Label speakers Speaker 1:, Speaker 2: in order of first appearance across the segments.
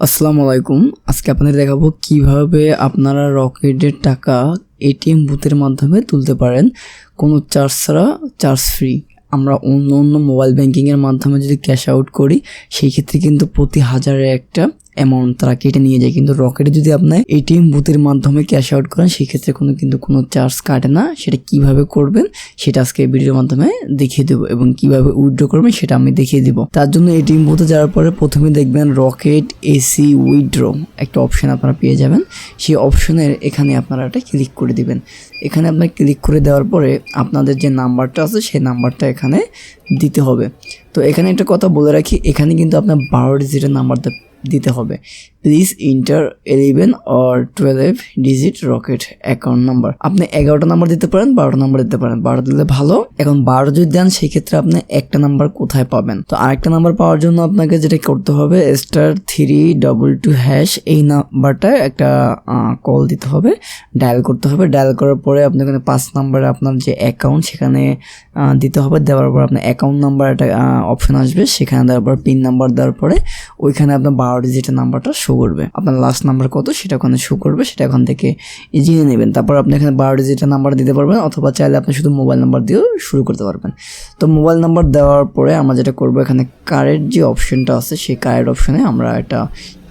Speaker 1: আসসালামু আলাইকুম। আজকে আপনাদের দেখাবো কীভাবে আপনারা রকেটের টাকা এটিএম বুথের মাধ্যমে তুলতে পারেন। কোনো চার্জ ছাড়া চার্জ ফ্রি। আমরা অন্য অন্য মোবাইল ব্যাংকিংয়ের মাধ্যমে যদি ক্যাশ আউট করি, সেই ক্ষেত্রে কিন্তু প্রতি হাজারে একটা অ্যামাউন্ট তারা কেটে নিয়ে যায়। কিন্তু রকেটে যদি আপনার এটিএম বুথের মাধ্যমে ক্যাশ আউট করেন সেই ক্ষেত্রে কোনো কিন্তু কোনো চার্জ কাটে না। সেটা কীভাবে করবেন, সেটা আজকে ভিডিওর মাধ্যমে দেখিয়ে দেবো এবং কীভাবে উইথড্র করবেন, সেটা আমি দেখিয়ে দিব। তার জন্য এটিএম বুথে যাওয়ার পরে প্রথমে দেখবেন রকেট এসি উইথড্র একটা অপশন আপনারা পেয়ে যাবেন। সেই অপশনের এখানে আপনারা এটা ক্লিক করে দিবেন। এখানে আপনার ক্লিক করে দেওয়ার পরে আপনাদের যে নাম্বারটা আছে, সেই নাম্বারটা এখানে দিতে হবে। তো এখানে একটা কথা বলে রাখি, এখানে কিন্তু আপনার বারো ডিজিটের নাম্বারটা দিতে হবে। Please enter eleven or twelve digit Rocket account number আপনি এগারোটা নাম্বার দিতে পারেন, বারোটা নাম্বার দিতে পারেন। বারো দিলে ভালো। এখন বারো যদি দেন, সেই ক্ষেত্রে আপনি একটা নাম্বার কোথায় পাবেন? তো আরেকটা নাম্বার পাওয়ার জন্য আপনাকে যেটা করতে হবে star three double two hash এই নাম্বারটা একটা কল দিতে হবে। ডায়াল করতে হবে। ডায়াল করার পরে আপনি এখানে পাঁচ নাম্বারে আপনার যে অ্যাকাউন্ট সেখানে দিতে হবে। দেওয়ার পর আপনার অ্যাকাউন্ট নাম্বার একটা অপশন আসবে। সেখানে দেওয়ার পর পিন নাম্বার দেওয়ার পরে ওইখানে আপনার বারো ডিজিটের নাম্বারটা শো করবে। আপনার লাস্ট নাম্বার কত? সেটা ওখানে শো করবে, সেটা ওখান থেকে জেনে নেবেন। তারপর আপনি এখানে বারো ডিজিটের নাম্বার দিতে পারবেন, অথবা চাইলে আপনি শুধু মোবাইল নাম্বার দিয়েও শুরু করতে পারবেন। তো মোবাইল নাম্বার দেওয়ার পরে আমরা যেটা করব, এখানে কারের যে অপশনটা আছে, সেই কারের অপশনে আমরা এটা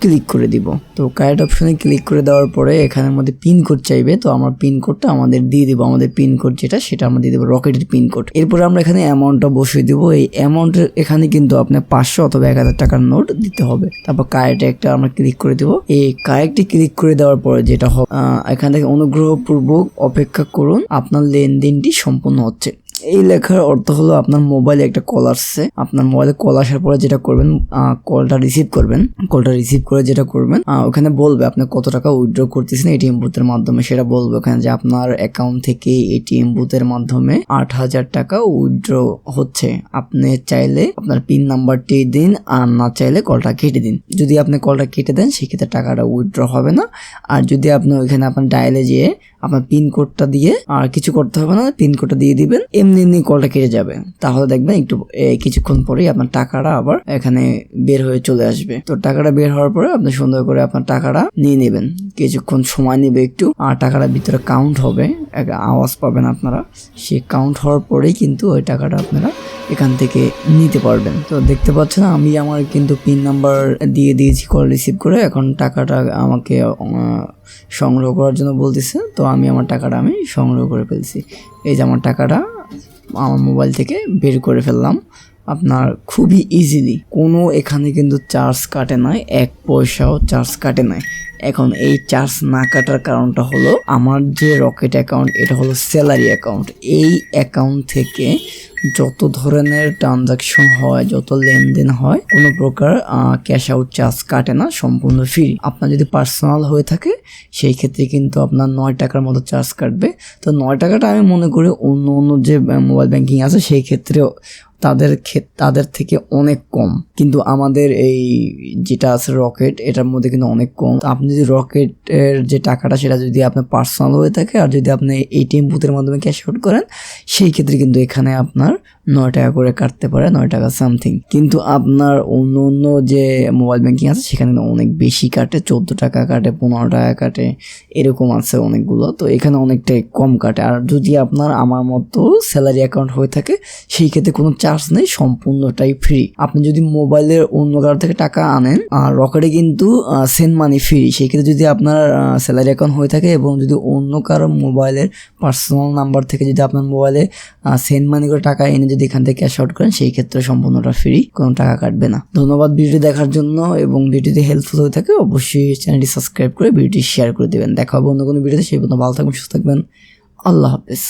Speaker 1: ক্লিক করে দিব। তো কারেন্ট অপশনে ক্লিক করে দেওয়ার পরে এখানের মধ্যে পিন কোড চাইবে, তো আমরা পিন কোডটা আমাদের দিয়ে দিব। আমাদের পিন কোড যেটা, সেটা আমরা দিয়ে দেবো রকেটের পিন কোড এরপরে আমরা এখানে অ্যামাউন্টটা বসিয়ে দিব। এই অ্যামাউন্টের এখানে কিন্তু আপনার পাঁচশো অথবা এক হাজার টাকার নোট দিতে হবে। তারপর কারেক্টে একটা আমরা ক্লিক করে দিব। এই কারেক্টে ক্লিক করে দেওয়ার পরে যেটা হবে এখান থেকে অনুগ্রহপূর্বক অপেক্ষা করুন। আপনার লেনদেনটি সম্পূর্ণ হচ্ছে। এই লেখার অর্থ হলো আপনার মোবাইলে একটা কল আসছে। আপনার মোবাইলে কল আসার পরে যেটা করবেন কলটা রিসিভ করবেন। কলটা রিসিভ করে যেটা করবেন ওখানে বলবে আপনি কত টাকা উইথড্র করতেছেন এটিএম বুথের মাধ্যমে। সেটা বলবে ওখানে যে আপনার অ্যাকাউন্ট থেকে এটিএম বুথের মাধ্যমে আট হাজার টাকা উইথড্র হচ্ছে। আপনি চাইলে আপনার পিন নাম্বারটি দিন, আর না চাইলে কলটা কেটে দিন। যদি আপনি কলটা কেটে দেন, সেক্ষেত্রে টাকাটা উইথড্র হবে না। আর যদি আপনি ওইখানে আপনার ডায়ালে যেয়ে আপনার পিন কোডটা দিয়ে, আর কিছু করতে হবে না পিন কোডটা দিয়ে দিবেন। এমনি এমনি কলটা কেটে যাবে। তাহলে দেখবেন একটু কিছুক্ষণ পরেই আপনার টাকাটা আবার এখানে বের হয়ে চলে আসবে। তো টাকাটা বের হওয়ার পরে আপনি সুন্দর করে আপনার টাকাটা নিয়ে নেবেন। কিছুক্ষণ সময় নেবে একটু, আর টাকাটা ভিতরে কাউন্ট হবে। এক আওয়াজ পাবেন আপনারা। সে কাউন্ট হওয়ার পরেই কিন্তু ওই টাকাটা আপনারা এখান থেকে নিতে পারবেন। তো দেখতে পাচ্ছেন, আমি আমার কিন্তু পিন নাম্বার দিয়ে দিয়েছি কল রিসিভ করে। এখন টাকাটা আমাকে সংগ্রহ করার জন্য বলতেছে। তো আমি আমার টাকাটা আমি সংগ্রহ করে ফেলছি। এই যে আমার টাকাটা আমার মোবাইল থেকে বের করে ফেললাম। আপনার খুবই ইজিলি কোনো এখানে কিন্তু চার্জ কাটে নাই, এক পয়সাও চার্জ কাটে নাই। এখন এই চার্জ না কাটার কারণটা হলো, আমার যে রকেট অ্যাকাউন্ট এটা হলো স্যালারি অ্যাকাউন্ট এই অ্যাকাউন্ট থেকে যত ধরনের ট্রানজাকশন হয়, যত লেনদেন হয়, কোনো প্রকার ক্যাশ আউট চার্জ কাটে না, সম্পূর্ণ ফ্রি আপনার যদি পার্সোনাল হয়ে থাকে, সেই ক্ষেত্রে কিন্তু আপনার নয় টাকার মতো চার্জ কাটবে। তো নয় টাকাটা আমি মনে করি অন্য অন্য যে মোবাইল ব্যাংকিং আছে, সেই ক্ষেত্রে তাদের তাদের থেকে অনেক কম। কিন্তু আমাদের এই যেটা আছে রকেট, এটার মধ্যে কিন্তু অনেক কম। আপনি যদি রকেটের যে টাকাটা, সেটা যদি আপনার পার্সোনাল হয়ে থাকে, আর যদি আপনি এটিএম বুথের মাধ্যমে ক্যাশ আউট করেন, সেই ক্ষেত্রে কিন্তু এখানে আপনার আপনার নয় টাকা করে কাটতে পারে, নয় টাকা সামথিং কিন্তু আপনার অন্য অন্য যে মোবাইল ব্যাঙ্কিং আছে, সেখানে অনেক বেশি কাটে, চোদ্দ টাকা কাটে, পনেরো টাকা কাটে, এরকম আছে অনেকগুলো। তো এখানে অনেকটাই কম কাটে। আর যদি আপনার আমার মতো স্যালারি অ্যাকাউন্ট হয়ে থাকে, সেই ক্ষেত্রে কোনো চার্জ নেই, সম্পূর্ণটাই ফ্রি আপনি যদি মোবাইলের অন্য কারও থেকে টাকা আনেন, আর রকেটে কিন্তু সেন্ড মানি ফ্রি সেই ক্ষেত্রে যদি আপনার স্যালারি অ্যাকাউন্ট হয়ে থাকে এবং যদি অন্য কারও মোবাইলের পার্সোনাল নাম্বার থেকে যদি আপনার মোবাইলে সেন্ড মানি করে টাকা এনে যদি এখান থেকে ক্যাশ আউট করেন, সেই ক্ষেত্রে সম্পূর্ণটা ফ্রি কোনো টাকা কাটবে না। ধন্যবাদ ভিডিওটি দেখার জন্য এবং ভিডিওটি হেল্পফুল হয়ে থাকে, অবশ্যই চ্যানেলটি সাবস্ক্রাইব করে ভিডিওটি শেয়ার করে দেবেন। দেখা হবে অন্য কোনো ভিডিওতে, সেই পর্যন্ত ভালো থাকবেন, সুস্থ থাকবেন। আল্লাহ হাফেজ।